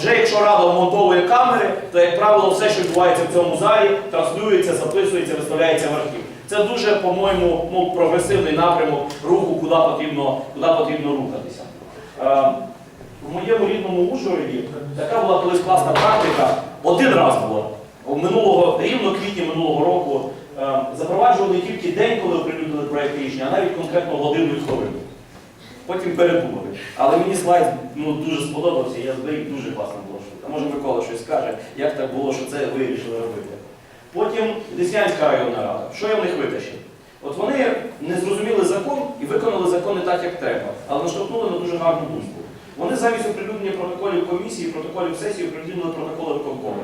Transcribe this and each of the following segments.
Вже якщо рада вмонтовує камери, то, як правило, все, що відбувається в цьому залі, транслюється, записується, виставляється в архів. Це дуже, по-моєму, ну, прогресивний напрямок руху, куди потрібно, куди потрібно рухатися. Е, в моєму рідному Ужгороді така була колись класна практика, один раз була. Минулого, рівно квітні минулого року е, запроваджували не тільки день, коли оприлюднили проєкт рішення, а навіть конкретно годину і хвилину. Потім передумали. Але мені слайд ну, дуже сподобався, я зберіг дуже класна була штука. Може Микола щось скаже, як так було, що це вирішили робити. Потім Деснянська районна рада. Що я в них витащив? От вони не зрозуміли закон і виконали закон не так, як треба, але наштовхнули на дуже гарну думку. Вони замість оприлюднення протоколів комісії, протоколів сесії оприлюднили протоколи виконкому.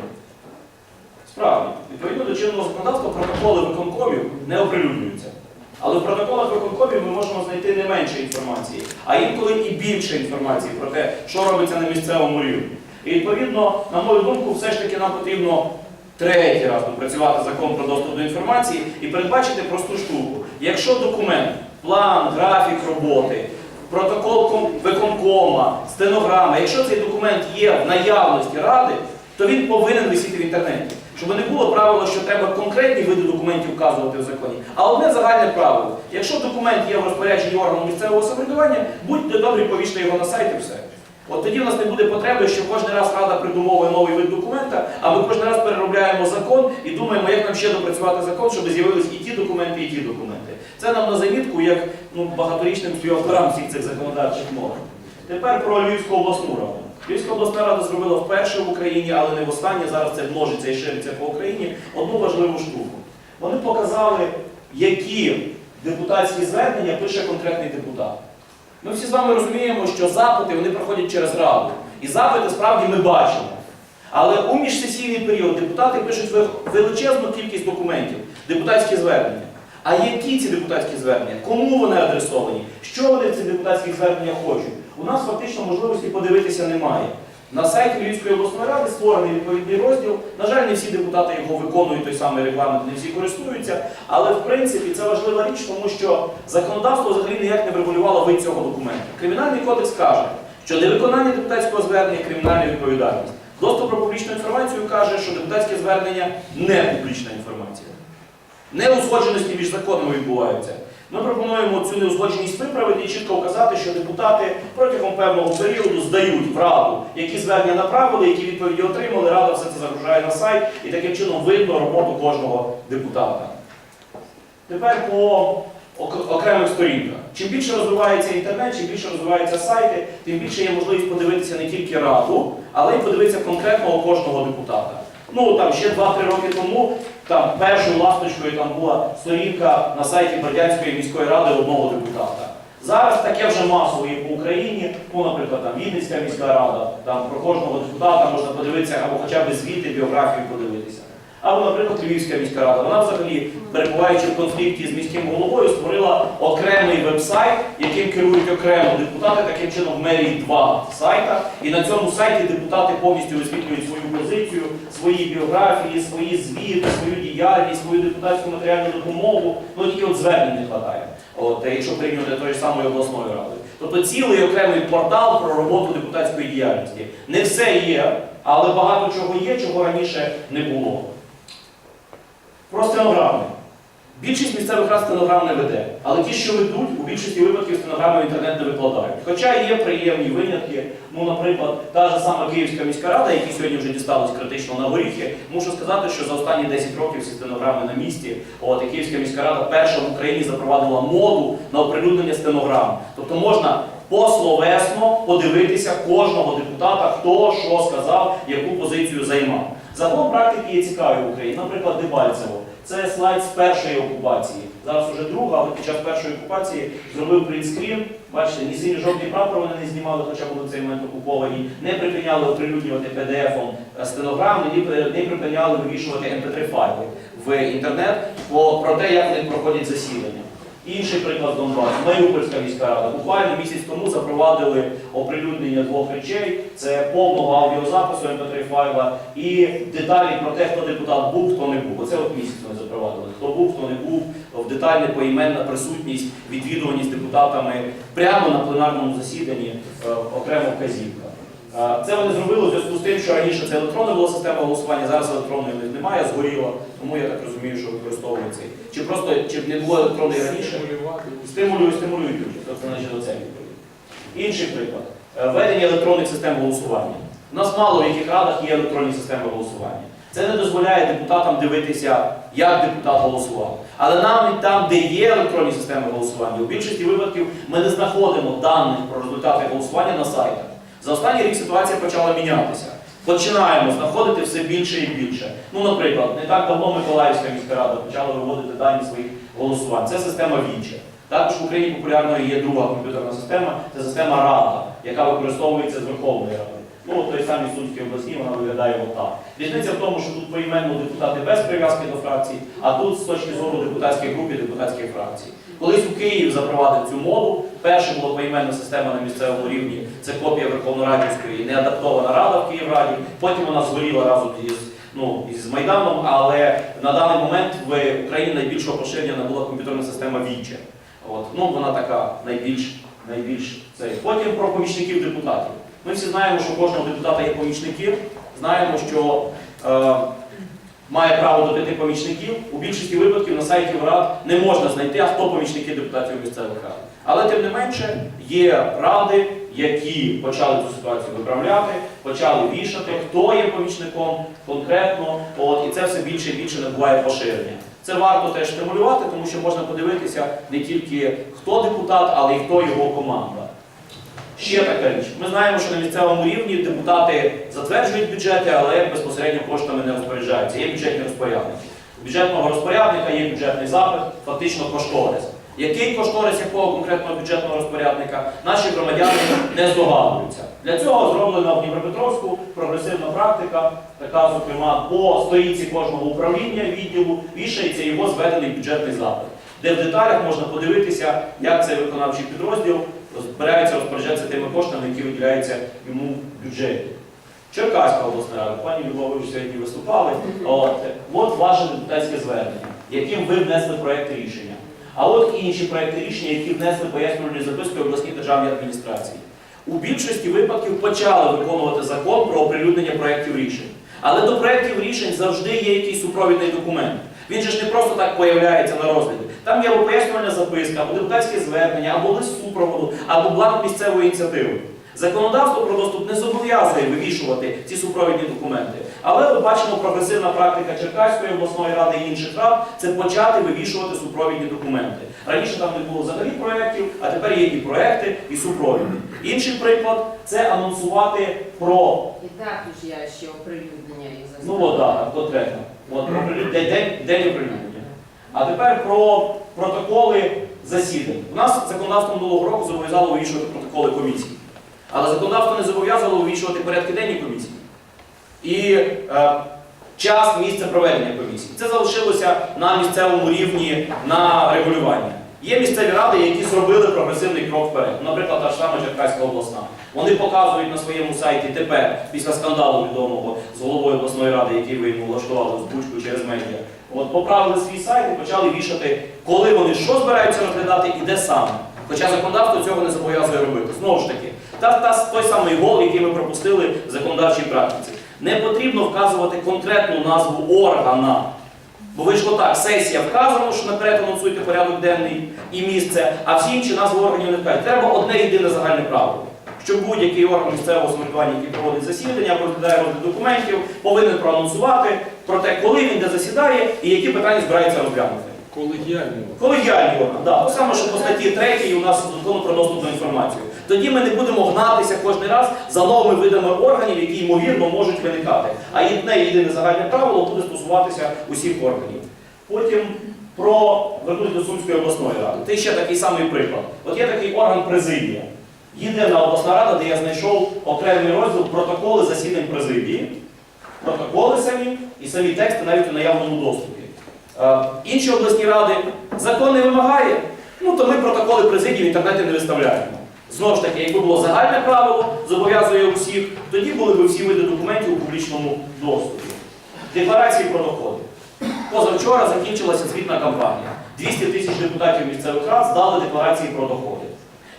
Справді, відповідно до чинного законодавства, протоколи виконкомів не оприлюднюються. Але в протоколах виконкомів ми можемо знайти не менше інформації, а інколи і більше інформації про те, що робиться на місцевому рівні. І відповідно, на мою думку, все ж таки нам потрібно третій раз допрацювати закон про доступ до інформації і передбачити просту штуку. Якщо документ, план, графік роботи, протокол виконкома, стенограма, якщо цей документ є в наявності ради, то він повинен висіти в інтернеті. Щоб не було правила, що треба конкретні види документів вказувати в законі, а одне загальне правило. Якщо документ є в розпорядженні органу місцевого самоврядування, будьте добрі, повіжте його на сайт і все. От тоді в нас не буде потреби, що кожен раз рада придумовує новий вид документа, а ми кожен раз переробляємо закон і думаємо, як нам ще допрацювати закон, щоб з'явились і ті документи, і ті документи. Це нам на замітку, як ну, багаторічним співавторам всіх цих законодавчих норм. Тепер про Львівську обласну раду. Львівська обласна рада зробила вперше в Україні, але не востаннє, зараз це множиться і шириться по Україні, одну важливу штуку. Вони показали, які депутатські звернення пише конкретний депутат. Ми всі з вами розуміємо, що запити вони проходять через раду. І запити справді ми бачимо. Але у міжсесійний період депутати пишуть величезну кількість документів, депутатські звернення. А які ці депутатські звернення? Кому вони адресовані? Що вони в цих депутатських зверненнях хочуть? У нас фактично можливості подивитися немає. На сайті Львівської обласної ради створений відповідний розділ. На жаль, не всі депутати його виконують, той самий регламент, не всі користуються. Але в принципі це важлива річ, тому що законодавство взагалі ніяк не врегулювало вид цього документу. Кримінальний кодекс каже, що невиконання депутатського звернення кримінальна відповідальність. Доступ про публічну інформацію каже, що депутатське звернення не публічна інформація. Неузгодженості між законами відбуваються. Ми пропонуємо цю неузгодженість виправити і чітко вказати, що депутати протягом певного періоду здають в раду, які звернення направили, які відповіді отримали. Рада все це загружає на сайт і таким чином видно роботу кожного депутата. Тепер по окремих сторінках. Чим більше розвивається інтернет, чим більше розвиваються сайти, тим більше є можливість подивитися не тільки раду, але й подивитися конкретного кожного депутата. Ну там ще 2-3 роки тому там першою ласточкою там була сторінка на сайті Бердянської міської ради одного депутата. Зараз таке вже масово є по Україні, ну, наприклад, там Вінницька міська рада, там про кожного депутата можна подивитися або хоча б звіти, біографію подивитися. Або, наприклад, Львівська міська рада. Вона взагалі, перебуваючи в конфлікті з міським головою, створила окремий веб-сайт, яким керують окремо депутати, таким чином в мерії два сайта. І на цьому сайті депутати повністю висвітлюють свою позицію, свої біографії, свої звіти, свою діяльність, свою депутатську матеріальну допомогу. Ну тільки от звернень не вистачає. От, якщо прийняти тої ж самої обласної ради. Тобто цілий окремий портал про роботу депутатської діяльності. Не все є, але багато чого є, чого раніше не було. Про стенограми. Більшість місцевих рад стенограм не веде, але ті, що ведуть, у більшості випадків стенограми в інтернет не викладають. Хоча є приємні винятки. Ну, наприклад, та ж сама Київська міська рада, які сьогодні вже дісталось критично на горіхи, мушу сказати, що за останні 10 років всі стенограми на місці. От і Київська міська рада перша в Україні запровадила моду на оприлюднення стенограм. Тобто можна пословесно подивитися кожного депутата, хто що сказав, яку позицію займав. Загалом практики є цікаві в Україні. Наприклад, Дебальцево. Це слайд з першої окупації. Зараз уже друга, але під час першої окупації зробив принтскрін. Бачите, ні сині жовтий прапор вони не знімали, хоча були в цей момент окуповані, не припиняли оприлюднювати PDF-ом стенограми, не припиняли вивішувати MP3 файли в інтернет про те, як вони проходять засідання. Інший приклад Донбасу, Маріупольська міська рада. Буквально місяць тому запровадили оприлюднення двох речей: це повного аудіозапису MP3 файла і деталі про те, хто депутат був, хто не був. Оце от місяць вони запровадили. Хто був, хто не був, в детальне поіменна присутність, відвідуваність депутатами прямо на пленарному засіданні, е, окремо вказівка. Це вони зробили у зв'язку з тим, що раніше це електронна була система голосування, зараз електронної в них немає, згоріло, тому я так розумію, що використовують цей. Чи просто чи не було електронної раніше? Стимулюють, стимулюють дуже. Тобто, значить, оце відповідь. Інший приклад. Е, Введення електронних систем голосування. У нас мало в яких радах є електронні системи голосування. Це не дозволяє депутатам дивитися, як депутат голосував. Але навіть там, де є електронні системи голосування, у більшості випадків ми не знаходимо даних про результати голосування на сайтах. За останній рік ситуація почала мінятися. Починаємо знаходити все більше і більше. Ну, наприклад, не так давно Миколаївська міська рада почала виводити дані своїх голосувань. Це система Вінче. Також в Україні популярною є друга комп'ютерна система, це система Рада, яка використовується з Верховної Ради. Ну, той самій Сумській області вона виглядає отак. Різниця в тому, що тут поіменно депутати без прив'язки до фракцій, а тут з точки зору депутатських груп і депутатських фракцій. Колись у Київ запровадив цю моду. Перше була поіменна система на місцевому рівні. Це копія Верховнорадівської, неадаптована рада в Київраді. Потім вона згоріла разом із, ну, із Майданом, але на даний момент в Україні найбільшого поширення була комп'ютерна система Віче. От. Ну, вона така найбільш, найбільш цей. Потім про помічників депутатів. Ми всі знаємо, що кожного депутата є помічники. Знаємо, що е, має право до п'яти помічників. У більшості випадків на сайті рад не можна знайти, а хто помічники депутатів місцевих рад. Але тим не менше є ради, які почали цю ситуацію виправляти, почали вішати, хто є помічником конкретно. От, і це все більше і більше набуває поширення. Це варто теж стимулювати, тому що можна подивитися не тільки хто депутат, але й хто його команда. Ще така річ. Ми знаємо, що на місцевому рівні депутати затверджують бюджети, але безпосередньо коштами не розпоряджаються. Є бюджетні розпорядники. У бюджетного розпорядника є бюджетний запит, фактично кошторис. Який кошторис якого конкретного бюджетного розпорядника наші громадяни не здогадуються. Для цього зроблена в Дніпропетровську прогресивна практика, така, зокрема, по сторінці кожного управління відділу вішається його зведений бюджетний запит, де в деталях можна подивитися, як цей виконавчий підрозділ збирається розпоряджатися тими коштами, які виділяються йому в бюджеті. Черкаська обласна рада, пані Любов, ви сьогодні виступали. От, от ваше депутатське звернення, яким ви внесли проєкти рішення. А от інші проєкти рішення, які внесли пояснювальні записки обласній державній адміністрації. У більшості випадків почали виконувати закон про оприлюднення проєктів рішень. Але до проєктів рішень завжди є якийсь супровідний документ. Він же ж не просто так появляється на розгляді. Там є або пояснювальна записка, або депутатське звернення, або лист супроводу, або бланк місцевої ініціативи. Законодавство про доступ не зобов'язує вивішувати ці супровідні документи. Але ми бачимо прогресивна практика Черкаської обласної ради і інших рад це почати вивішувати супровідні документи. Раніше там не було взагалі проєктів, а тепер є і проєкти, і супровідні. Інший приклад це анонсувати про І так уж я ще оприлюднення і їх Ну от так, конкретно. От, день, день оприлюднення. А тепер про протоколи засідань. У нас законодавство минулого року зобов'язало вивішувати протоколи комісій. Але законодавство не зобов'язало вивішувати порядки денні комісії. І е, час, місце проведення комісії. Це залишилося на місцевому рівні на регулювання. Є місцеві ради, які зробили прогресивний крок вперед. Наприклад, та ж сама Черкаська обласна. Вони показують на своєму сайті тепер, після скандалу відомого з головою обласної ради, який ви йому влаштували збучку через медіа. От поправили свій сайт і почали вішати, коли вони що збираються розглядати і де саме. Хоча законодавство цього не зобов'язує робити. Знову ж таки, та, та той самий гол, який ми пропустили в законодавчій практиці. Не потрібно вказувати конкретну назву органа. Бо вийшло так, сесія вказано, що наперед анонсуйте порядок денний і місце, а всі інші назви органів не вказують. Треба одне єдине загальне правило. Що будь-який орган місцевого самоврядування, який проводить засідання або розглядає розгляд документів, повинен проанонсувати про те, коли він де засідає і які питання збирається розглянути. Колегіальний. Колегіальні органи, да. Так само, що по статті 3 у нас закону про доступ до інформації. Тоді ми не будемо гнатися кожен раз за новими видами органів, які ймовірно можуть виникати. А одне єдине загальне правило буде стосуватися усіх органів. Потім про вернуть до Сумської обласної ради. Це ще такий самий приклад. От є такий орган президія. Єдина обласна рада, де я знайшов окремий розділ протоколи засідань президії, протоколи самі і самі тексти навіть у наявному доступі. Е, Інші обласні ради закон не вимагає, ну то ми протоколи президії в інтернеті не виставляємо. Знову ж таки, якби було загальне правило, зобов'язує усіх, тоді були б всі види документів у публічному доступі. Декларації про доходи. Позавчора закінчилася звітна кампанія. 200 тисяч депутатів місцевих рад здали декларації про доходи.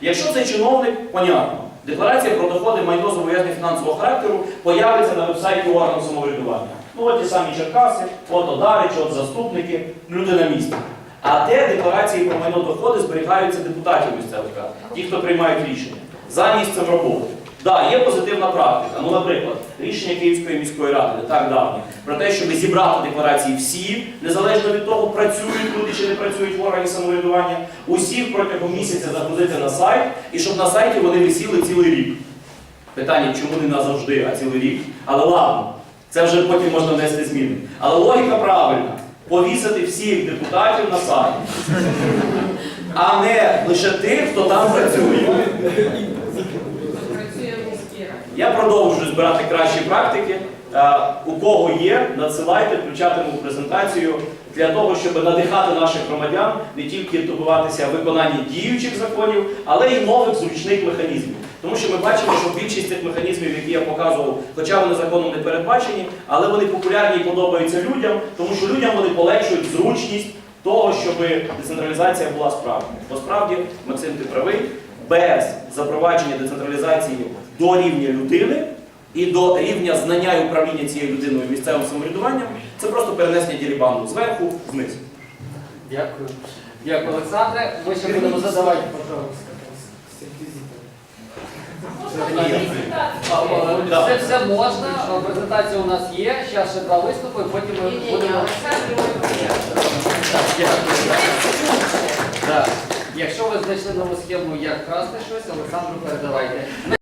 Якщо це чиновник, понятно, Декларація про доходи майно зобов'язання фінансового характеру появиться на вебсайті органу самоврядування. Ну от ті самі Черкаси, от Одарич, от заступники, люди на місці. А де декларації про майно доходи зберігаються депутатів місцевих рад, ті, хто приймають рішення, за місцем роботи. Так, є позитивна практика. Ну, наприклад, рішення Київської міської ради не так давнє про те, щоб зібрати декларації всі, незалежно від того, працюють люди чи не працюють в органі самоврядування, усіх протягом місяця загрузити на сайт, і щоб на сайті вони висіли цілий рік. Питання, чому не назавжди, а цілий рік. Але ладно, це вже потім можна внести зміни. Але логіка правильна. Повісити всіх депутатів на сайт, а не лише тих, хто там працює. Я продовжую збирати кращі практики. Е, У кого є, надсилайте, включатиму презентацію для того, щоб надихати наших громадян не тільки добиватися виконання діючих законів, але й нових зручних механізмів. Тому що ми бачимо, що більшість цих механізмів, які я показував, хоча вони законом не передбачені, але вони популярні і подобаються людям, тому що людям вони полегшують зручність того, щоб децентралізація була справжньою. Бо справді, Максим, ти правий, без запровадження децентралізації до рівня людини і до рівня знання і управління цією людиною місцевим самоврядуванням, це просто перенесення дірібану зверху вниз. Дякую. Дякую, Олександре. Ми ще будемо задавати, пожалуйста. Це все можна, презентація у нас є. Зараз ще два виступи, потім ми будемо. Якщо ви знайшли нову схему, як красти щось, Олександру передавайте.